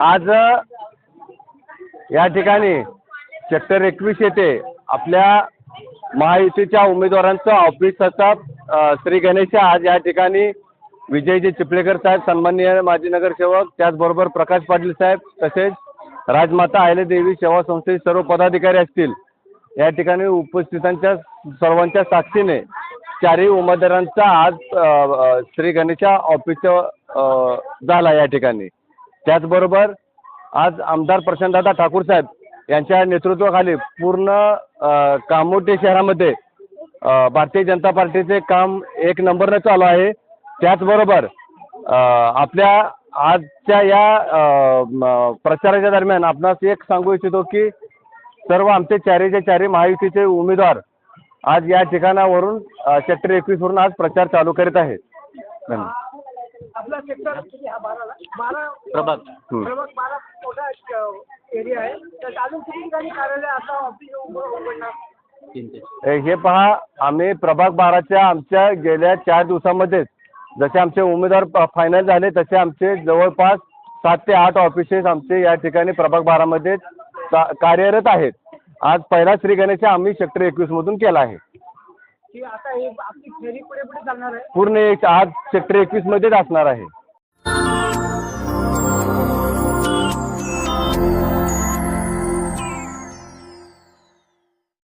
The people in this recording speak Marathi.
आज या ठिकाणी सेक्टर एकवीस येथे आपल्या महायुतीच्या उमेदवारांचं ऑफिसचा अ, श्री गणेश आज या ठिकाणी विजयजी चिपळेकर साहेब सन्माननीय माजी नगरसेवक त्याचबरोबर प्रकाश पाटील साहेब तसेच राजमाता अहिल्यादेवी सेवा संस्थेचे सर्व पदाधिकारी असतील. या ठिकाणी उपस्थितांच्या सर्वांच्या साक्षीने चारही उमेदवारांचा आज श्री गणेशा ऑफिसच्या झाला या ठिकाणी. त्याचबरोबर आज आमदार प्रशांतदादा ठाकूर साहेब यांच्या नेतृत्वाखाली पूर्ण कामोटे शहरामध्ये भारतीय जनता पार्टीचे काम एक नंबरनं चालू आहे. त्याचबरोबर आपल्या आजच्या या प्रचाराच्या दरम्यान आपणास एक सांगू इच्छितो की सर्व आमचे चारीचे चारी महायुतीचे उमेदवार आज या ठिकाणावरून सेक्टर एकवीसवरून आज प्रचार चालू करीत आहेत. धन्यवाद. आपला सेक्टर बारा बारा प्रभाग. हं. प्रभाग बारा मोठा एरिया आहे. तर अजून किती ठिकाणी कार्यालय आता ऑफिस उघडणार? हे पहा आम्ही प्रभाग बाराच्या आमच्या गेल्या चार दिवसामध्येच जसे आमचे उमेदवार फायनल झाले तसे आमचे जवळपास सात ते आठ ऑफिसेस आमचे या ठिकाणी प्रभाग बारामध्ये कार्यरत आहेत. आज पहिला श्री गणेश आम्ही सेक्टर एकवीसमधून केला आहे. की आता हे आपली फेरी पुढे पुढे चालणार आहे. पूर्ण एक आज सेक्टर एकवीसमध्येच असणार आहे.